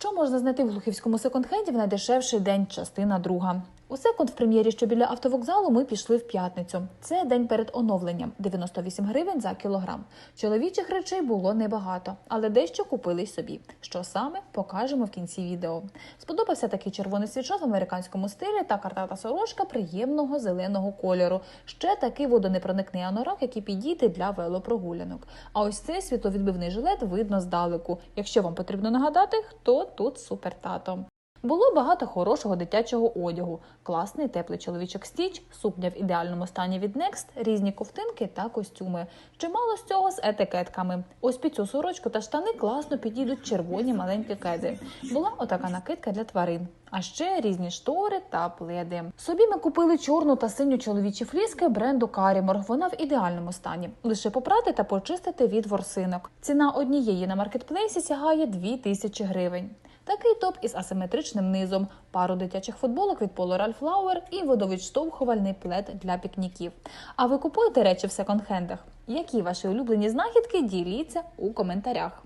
Що можна знайти в глухівському секонд-хенді в найдешевший день, частина друга. У секонд в прем'єрі, що біля автовокзалу, ми пішли в п'ятницю. Це день перед оновленням 98 гривень за кілограм. Чоловічих речей було небагато, але дещо купили й собі. Що саме покажемо в кінці відео. Сподобався такий червоний свічок в американському стилі та картата сорочка приємного зеленого кольору. Ще такий водонепроникний анорак, який підійде для велопрогулянок. А ось цей світловідбивний жилет видно здалеку. Якщо вам потрібно нагадати, хто тут супертато. Було багато хорошого дитячого одягу, класний теплий чоловічок стіч, сукня в ідеальному стані від Next, різні ковтинки та костюми. Чимало з цього з етикетками. Ось під цю сорочку та штани класно підійдуть червоні маленькі кеди. Була отака накидка для тварин. А ще різні штори та пледи. Собі ми купили чорну та синю чоловічі фліски бренду Карімор. Вона в ідеальному стані. Лише попрати та почистити від ворсинок. Ціна однієї на маркетплейсі сягає 2000 гривень. Такий топ із асиметричним низом, пару дитячих футболок від Polo Ralph Lauer і водовідштовхувальний плед для пікніків. А ви купуєте речі в секонд-хендах? Які ваші улюблені знахідки? Діліться у коментарях.